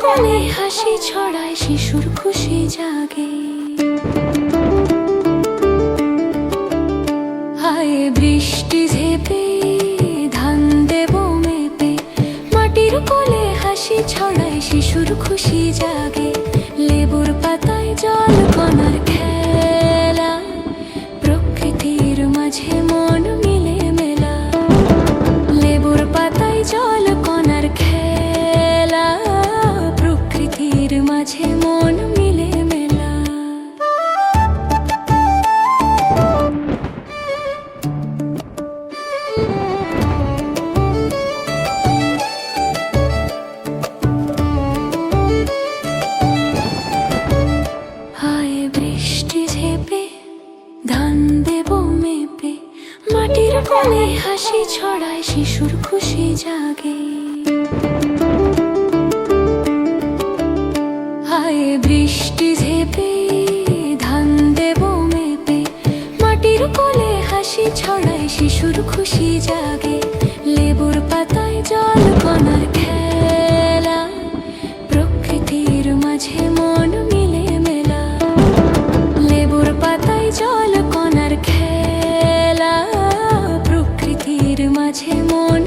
হাসি ছড়ায়, শিশুর খুশি জাগে। হায় বৃষ্টি ঝেপে, ধান দেব মেপে, মাটির কোলে হাসি ছড়ায়, শিশুর খুশি জাগে। মাঝে মন মিলে মেলা। হায় বৃষ্টি ঝেপে, ধান দেব মেপে। মাটির কোলে হাসি ছড়ায়, শিশুর খুশি জাগে। কোলে হাসি ছড়ায়, শিশুর খুশি জাগে। লেবুর পাতায় জল কণার খেলা, প্রকৃতির মাঝে মন মিলে মেলা লেবুর পাতায় জল কণার খেলা, প্রকৃতির মাঝে মন